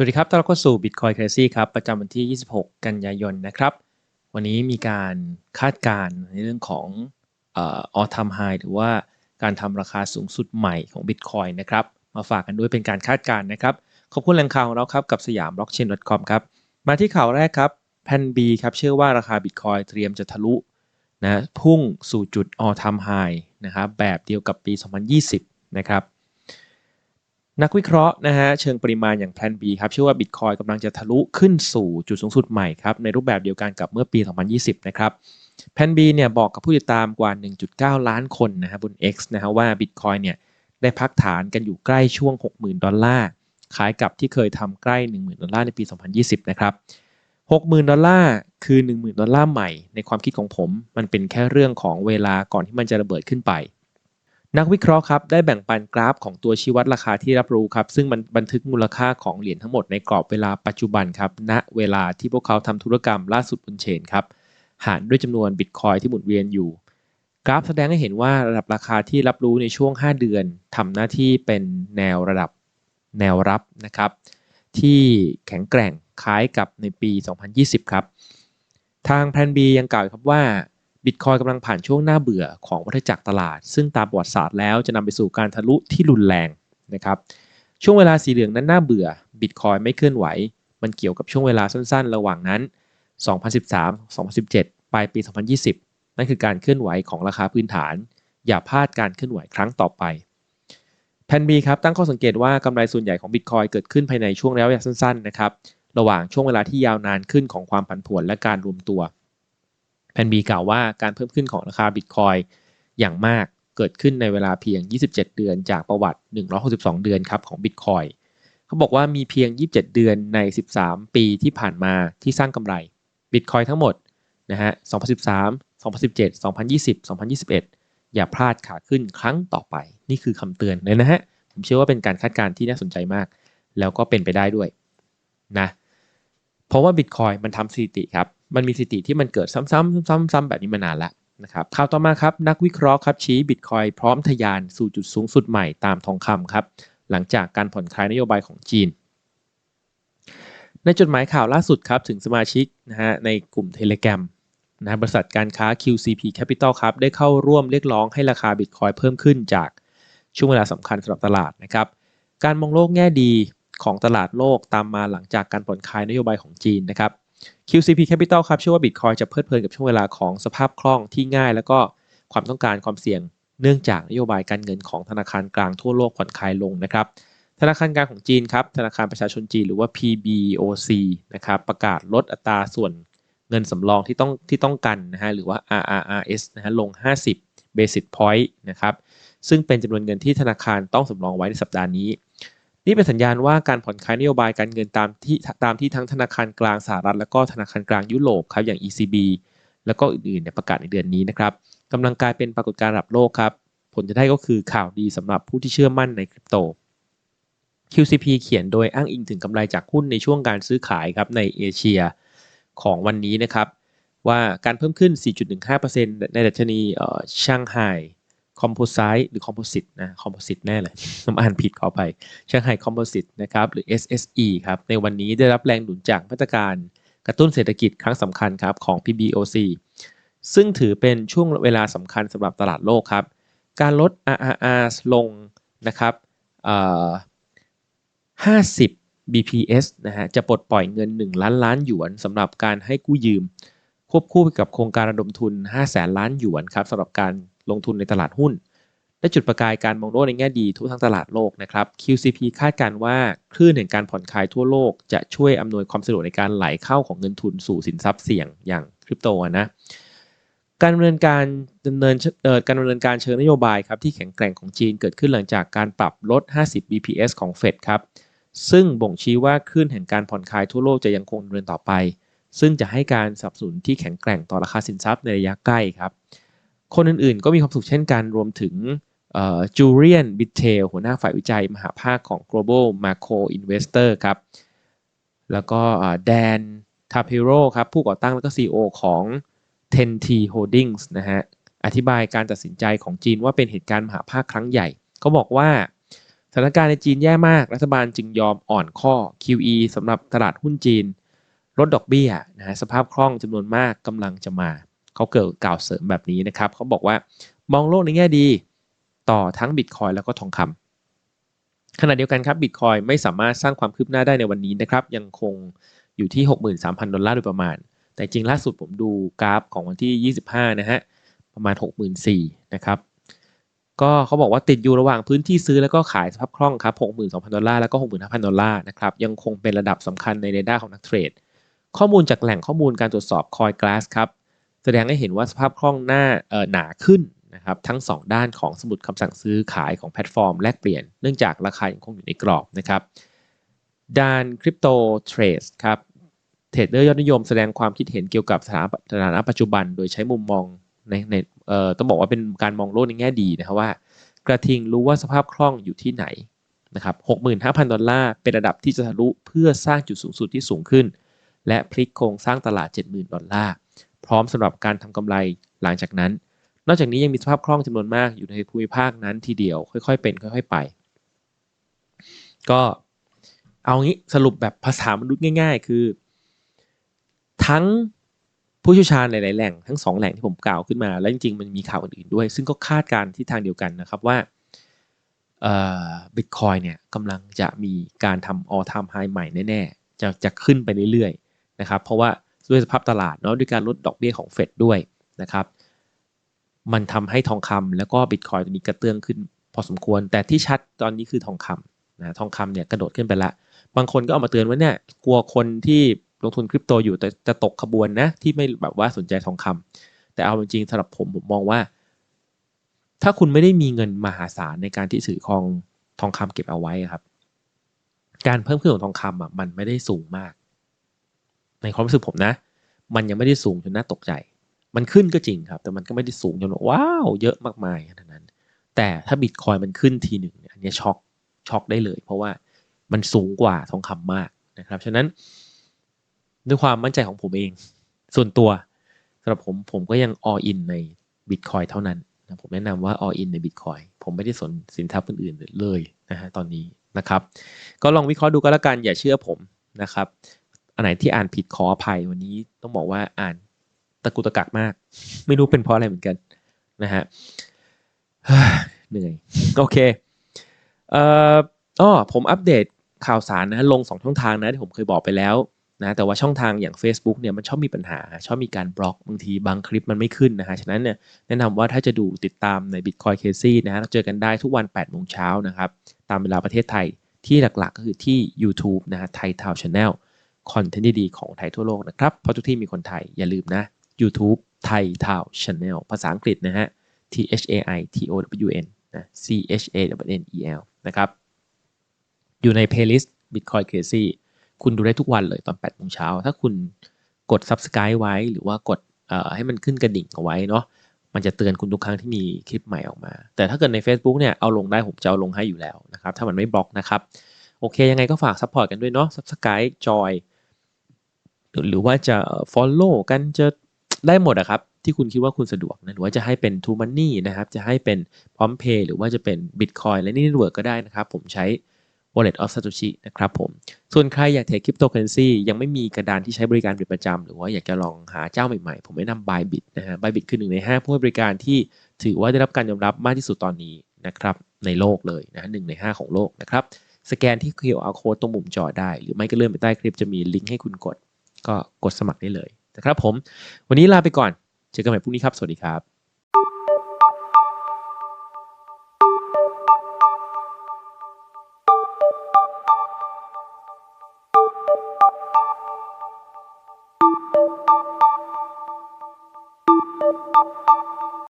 สวัสดีครับต้อนรับเข้าสู่ Bitcoin Crazy ครับ ประจำวันที่ 26 กันยายนนะครับ วันนี้มีการคาดการณ์ในเรื่องของออ all time high หรือว่าการทำราคาสูงสุดใหม่ของ Bitcoin นะครับ มาฝากกันด้วยเป็นการคาดการณ์นะครับ ขอบคุณแหล่งข่าวของเราครับ กับสยาม blockchain.com ครับ มาที่ข่าวแรกครับแพน B ครับ เชื่อว่าราคา Bitcoin เตรียมจะทะลุนะพุ่งสู่จุด all time high นะครับแบบเดียวกับปี 2020 นะครับ นักวิเคราะห์นะฮะเชิงปริมาณอย่างแพลน B ครับเชื่อว่า Bitcoin กำลังจะทะลุขึ้นสู่จุดสูงสุดใหม่ครับในรูปแบบเดียวกันกับเมื่อปี 2020 นะครับแพลน B เนี่ยบอกกับผู้ติดตามกว่า 1.9 ล้านคนนะฮะบน X นะฮะว่า Bitcoin เนี่ยได้พักฐานกันอยู่ใกล้ช่วง 60,000 ดอลลาร์คล้ายกับที่เคยทำใกล้ 10,000 ดอลลาร์ในปี 2020 นะครับ 60,000 ดอลลาร์คือ 10,000 ดอลลาร์ใหม่ในความคิดของผม มันเป็นแค่เรื่องของเวลาก่อนที่มันจะระเบิดขึ้นไป นักวิเคราะห์ครับได้แบ่งปันกราฟของตัวชี้วัดราคาที่รับรู้ครับ ซึ่งมันบันทึกมูลค่าของเหรียญทั้งหมดในกรอบเวลาปัจจุบันครับณเวลาที่พวกเขาทำธุรกรรมล่าสุดบนเชนครับหารด้วยจำนวนบิตคอยที่หมุนเวียนอยู่ กราฟแสดงให้เห็นว่าระดับราคาที่รับรู้ในช่วง 5 เดือนทำหน้าที่เป็นแนวระดับแนวรับนะครับ ที่แข็งแกร่งคล้ายกับในปี 2020 ครับ ทางแพลน B ยังกล่าวครับว่า บิตคอยกำลังผ่านช่วงหน้าเบื่อของวัฏจักรตลาด ซึ่งตามประวัติศาสตร์แล้วจะนำไปสู่การทะลุที่รุนแรงนะครับช่วงเวลาสีเหลืองนั้นน่าเบื่อบิตคอยไม่เคลื่อนไหว มันเกี่ยวกับช่วงเวลาสั้นๆ ระหว่างนั้น 2013 2017 ปลายปี 2020 นั่นคือการเคลื่อนไหวของราคาพื้นฐาน อย่าพลาดการเคลื่อนไหวครั้งต่อไปแพนบีครับตั้งข้อสังเกตว่ากำไรส่วนใหญ่ของบิตคอยเกิดขึ้นภายในช่วงระยะเวลาสั้นๆนะครับระหว่างช่วงเวลาที่ยาวนานขึ้นของความผันผวนและการรวมตัว นบีกล่าวว่าการเพิ่มขึ้นของราคาบิตคอยอย่างมากเกิดขึ้นในเวลาเพียง 27 เดือนจากประวัติ 162 เดือนครับของบิตคอยเขาบอกว่ามีเพียง 27 เดือนใน 13 ปีที่ผ่านมาที่สร้างกำไรบิตคอยทั้งหมดนะฮะ 2013 2017 2020 2021 อย่าพลาดขาขึ้นครั้งต่อไป นี่คือคำเตือนเลยนะฮะ ผมเชื่อว่าเป็นการคาดการณ์ที่น่าสนใจมาก แล้วก็เป็นไปได้ด้วยนะ เพราะว่า Bitcoin มันทำสถิติครับ มันมีสถิติที่มันเกิดซ้ำๆซ้ำๆแบบนี้มานานแล้วนะครับข่าวต่อมาครับนักวิเคราะห์ครับชี้ Bitcoin พร้อมทะยานสู่จุดสูงสุดใหม่ตามทองคำครับหลังจากการผ่อนคลายนโยบายของจีน ในจดหมายข่าวล่าสุดครับถึงสมาชิกนะฮะในกลุ่ม Telegram นะบริษัทการค้า QCP Capital ครับได้เข้าร่วมเรียกร้องให้ราคา Bitcoin เพิ่มขึ้นจากช่วงเวลาสำคัญสำหรับตลาดนะครับการมองโลกแง่ดีของตลาดโลกตามมาหลังจากการผ่อนคลายนโยบายของจีนนะครับ QCP Capital ครับเชื่อว่า Bitcoin จะเพลิดเพลินกับช่วงเวลาของสภาพคล่องที่ง่าย แล้วก็ความต้องการความเสี่ยง เนื่องจากนโยบายการเงินของธนาคารกลางทั่วโลกผ่อนคลายลงนะครับธนาคารกลางของจีนครับธนาคารประชาชนจีนหรือว่า PBOC นะครับประกาศลดอัตราส่วนเงินสำรองที่ต้องที่ต้องกันนะฮะหรือว่า RRRS นะฮะลง 50 basis point นะครับซึ่งเป็นจำนวนเงินที่ธนาคารต้องสำรองไว้ในสัปดาห์นี้ นี่เป็นสัญญาณว่าการผ่อนคลายนโยบายการเงินตามที่ตามที่ทั้งธนาคารกลางสหรัฐ และก็ธนาคารกลางยุโรปครับอย่าง ECB แล้วก็อื่นๆเนี่ยประกาศในเดือนนี้นะครับกำลังกลายเป็นปรากฏการณ์ระดับโลกครับ ผลจะได้ก็คือข่าวดีสำหรับผู้ที่เชื่อมั่นในคริปโต QCP เขียนโดยอ้างอิงถึงกำไรจากหุ้นในช่วงการซื้อขายครับในเอเชียของวันนี้นะครับว่าการเพิ่มขึ้น 4.15%ในดัชนีช่างไฮ คอมโพไซต์หรือคอมโพสิตนะคอมโพสิตแน่เลยผมอ่านผิดขอไปเช่างไฮคอมโพสิตนะครับหรือ SSE ครับในวันนี้ได้รับแรงหนุนจากมาตรการกระตุ้นเศรษฐกิจครั้งสำคัญครับของ PBOC ซึ่งถือเป็นช่วงเวลาสำคัญสำหรับตลาดโลกครับ การลด RRR ลงนะครับ50 BPS นะฮะจะปลดปล่อยเงิน 1 ล้านล้านหยวนสำหรับการให้กู้ยืม ควบคู่ไปกับโครงการระดมทุน 5 แสนล้านหยวนครับสำหรับการ ลงทุนในตลาดหุ้นและจุดประกายการมองโลกในแง่ดีทั่วทั้งตลาดโลกนะครับ QCP คาดการว่าคลื่นแห่งการผ่อนคลายทั่วโลกจะช่วยอำนวยความสะดวกในการไหลเข้าของเงินทุนสู่สินทรัพย์เสี่ยงอย่างคริปโตนะการดำเนินการดำเนินการดำเนินการเชิงนโยบายครับที่แข็งแกร่งของจีนเกิดขึ้นหลังจากการปรับลด 50 BPS ของเฟดครับซึ่งบ่งชี้ว่าคลื่นแห่งการผ่อนคลายทั่วโลกจะยังคงดำเนินต่อไป ซึ่งจะให้การสนับสนุนที่แข็งแกร่งต่อราคาสินทรัพย์ในระยะใกล้ครับ คนอื่นๆ ก็มีความสุขเช่นกันรวมถึงจูเลียนบิทเทลหัวหน้าฝ่ายวิจัยมหาภาคของ global macro investor ครับ แล้วก็แดนทาเพโรครับ ผู้ก่อตั้งแล้วก็ CEO ของ 10T Holdings นะฮะ อธิบายการตัดสินใจของจีนว่าเป็นเหตุการณ์มหาภาคครั้งใหญ่ เขาบอกว่าสถานการณ์ในจีนแย่มาก รัฐบาลจึงยอมอ่อนข้อ QE สำหรับตลาดหุ้นจีน ลดดอกเบี้ยนะฮะสภาพคล่องจำนวนมากกำลังจะมา เขาเกิดกล่าวเสริมแบบนี้นะครับเขาบอกว่ามองโลกในแง่ดีต่อทั้งบิตคอยแล้วก็ทองคำขณะเดียวกันครับบิตคอยไม่สามารถสร้างความคืบหน้าได้ในวันนี้นะครับ ยังคงอยู่ที่ 63,000 ดอลลาร์โดยประมาณ แต่จริงล่าสุดผมดูกราฟของวันที่ 25 นะฮะ ประมาณ 64,000นะครับก็เขาบอกว่าติดอยู่ระหว่างพื้นที่ซื้อแล้วก็ขายสภาพคล่องครับ 62,000 ดอลลาร์แล้วก็ 65,000 ดอลลาร์นะครับ ยังคงเป็นระดับสำคัญในเรดาร์ของนักเทรด ข้อมูลจากแหล่งข้อมูลการตรวจสอบ Coinglass ครับ แสดงให้เห็นว่าสภาพคล่องหน้าหนาขึ้นนะครับทั้ง 2 ด้านของสมุดคำสั่งซื้อขายของแพลตฟอร์มแลกเปลี่ยนเนื่องจากราคายังคงอยู่ในกรอบนะครับด้านคริปโตเทรดครับเทรดเดอร์ยอดนิยมแสดงความคิดเห็นเกี่ยวกับสถานะสถานะปัจจุบัน โดยใช้มุมมองในในเอ่อต้องบอกว่าเป็นการมองโลกในแง่ดีนะครับว่า กระทิงรู้ว่าสภาพคล่องอยู่ที่ไหนนะครับ65,000 ดอลลาร์เป็นระดับที่จะทะลุเพื่อสร้างจุดสูงสุดที่สูงขึ้น และพลิกโครงสร้างตลาด 70,000 ดอลลาร์ พร้อมสำหรับการทำกำไรหลังจากนั้น นอกจากนี้ยังมีสภาพคล่องจำนวนมากอยู่ในภูมิภาคนั้นทีเดียวค่อยๆเป็นค่อย ๆไป ก็เอางี้สรุปแบบภาษามนุษย์ง่าย ๆ คือ ทั้งผู้เชี่ยวชาญหลายๆแหล่งทั้งสองแหล่งที่ผมกล่าวขึ้นมา แล้วจริงๆมันมีข่าวอื่นๆด้วย ซึ่งก็คาดการณ์ที่ทางเดียวกันนะครับว่าบิตคอยเนี่ยกำลังจะมีการทำ all time high ใหม่แน่ ๆ จะจะขึ้นไปเรื่อยๆนะครับเพราะว่า ด้วยสภาพตลาดเนาะด้วยการลดดอกเบี้ยของเฟดด้วยนะครับ มันทำให้ทองคำแล้วก็บิตคอยมีกระเตื้องขึ้นพอสมควร แต่ที่ชัดตอนนี้คือทองคำนะทองคำเนี่ยกระโดดขึ้นไปละ บางคนก็เอามาเตือนว่าเนี่ยกลัวคนที่ลงทุนคริปโตอยู่แต่จะตกขบวนนะที่ไม่แบบว่าสนใจทองคำแต่เอาจริงๆสำหรับผมผมมองว่า ถ้าคุณไม่ได้มีเงินมหาศาลในการที่ถือครองทองคำเก็บเอาไว้ครับ การเพิ่มขึ้นของทองคำอะมันไม่ได้สูงมาก ในความรู้สึกผมนะ มันยังไม่ได้สูงจนน่าตกใจ มันขึ้นก็จริงครับ แต่มันก็ไม่ได้สูงจนว้าวเยอะมากมายขนาดนั้น แต่ถ้าบิตคอยมันขึ้นทีหนึ่งเนี่ยอันนี้ช็อกช็อกได้เลย เพราะว่ามันสูงกว่าทองคำมากนะครับฉะนั้นด้วยความมั่นใจของผมเอง ส่วนตัวสำหรับผมผมก็ยัง all in ใน Bitcoin เท่านั้นนะผมแนะนำว่า all in ใน Bitcoin ผมไม่ได้สนสินทรัพย์อื่นๆเลยนะฮะตอนนี้นะครับ ก็ลองวิเคราะห์ดูก็แล้วกันอย่าเชื่อผมนะครับ อันไหนที่อ่านผิดขออภัยวันนี้ต้องบอกว่าอ่านตะกุตะกักมาก ไม่รู้เป็นเพราะอะไรเหมือนกันนะฮะเหนื่อยโอเคเอ่ออ้อผมอัปเดตข่าวสารนะลง 2 ช่องทางนะที่ผมเคยบอกไปแล้วนะแต่ว่าช่องทางอย่าง Facebook เนี่ยมันชอบมีปัญหา ชอบมีการบล็อกบางทีบางคลิปมันไม่ขึ้นนะฮะฉะนั้นเนี่ยแนะนำว่าถ้าจะดูติดตามใน Bitcoin Casey นะฮะเราเจอกันได้ทุกวัน8โมงเช้านะครับ ตามเวลาประเทศไทยที่หลักๆก็คือที่ YouTube นะฮะไทยทาวน์ชาแนล คอนเทนต์ดีๆของไทยทั่วโลกนะครับ เพราะทุกที่มีคนไทยอย่าลืมนะ YouTube ไทยทาวชาแนลภาษาอังกฤษนะฮะ T H A I T O W N นะ C H A W N E L นะครับ อยู่ใน playlist Bitcoin Crazy คุณดูได้ทุกวันเลยตอน8โมงเช้า ถ้าคุณกด subscribe ไว้หรือว่ากดให้มันขึ้นกระดิ่งเอาไว้เนาะมันจะเตือนคุณทุกครั้งที่มีคลิปใหม่ออกมา แต่ถ้าเกิดใน Facebook เนี่ยเอาลงได้ผมจะเอาลงให้อยู่แล้วนะครับ ถ้ามันไม่บล็อกนะครับ โอเคยังไงก็ฝาก support กันด้วยเนาะ subscribe joy หรือว่าจะ follow กันจะได้หมดอะครับ ที่คุณคิดว่าคุณสะดวกนะหรือว่าจะให้เป็น t o Money นะครับ จะให้เป็นพร้อม Pay หรือว่าจะเป็น Bitcoin และนี่ Network ก็ได้นะครับ ผมใช้ Wallet of Satoshi นะครับผม ส่วนใครอยากเทรดคริปโตเคอเรนซียังไม่มีกระดานที่ใช้บริการเป็นประจำ หรือว่าอยากจะลองหาเจ้าใหม่ๆ ผมแนะนำ Bybit นะฮะ Bybit คือหนึ่งใน 5 ผู้ให้บริการที่ถือว่าได้รับการยอมรับมากที่สุดตอนนี้นะครับในโลกเลยนะหนึ่งใน 5 ของโลกนะครับสแกนที่ QR code ตรงมุมจอได้ หรือไม่ก็เลื่อนไปใต้คลิปจะมีลิงก์ให้คุณกด ก็กดสมัครได้เลยนะครับผม วันนี้ลาไปก่อน เจอกันใหม่พรุ่งนี้ครับ สวัสดีครับ